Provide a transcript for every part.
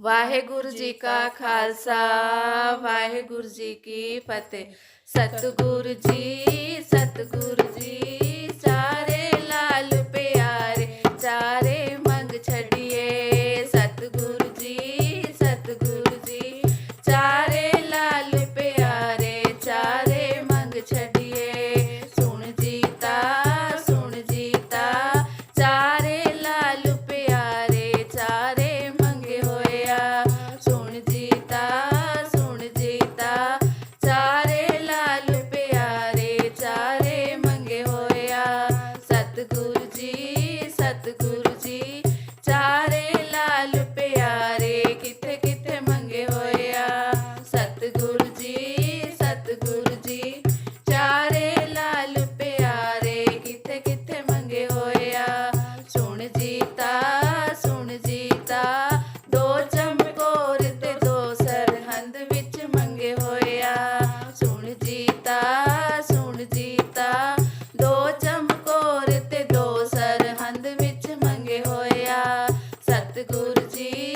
ਵਾਹਿਗੁਰੂ ਜੀ ਕਾ ਖਾਲਸਾ ਵਾਹਿਗੁਰੂ ਜੀ ਕੀ ਫਤਿਹ। ਸਤਿਗੁਰੂ ਜੀ गुरुजी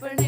Bernie.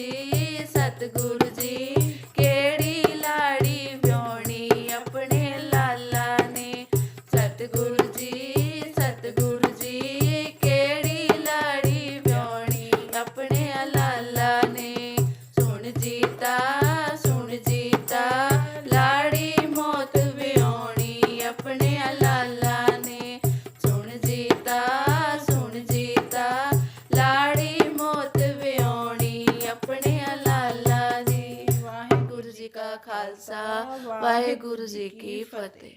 ਜੀ ਸਤਿਗੁਰੂ ਜੀ। ਆਪਣੇ ਲਾਲਾ ਵਾਹਿਗੁਰੂ ਜੀ ਕਾ ਖਾਲਸਾ ਵਾਹਿਗੁਰੂ ਜੀ ਕੀ ਫਤਿਹ।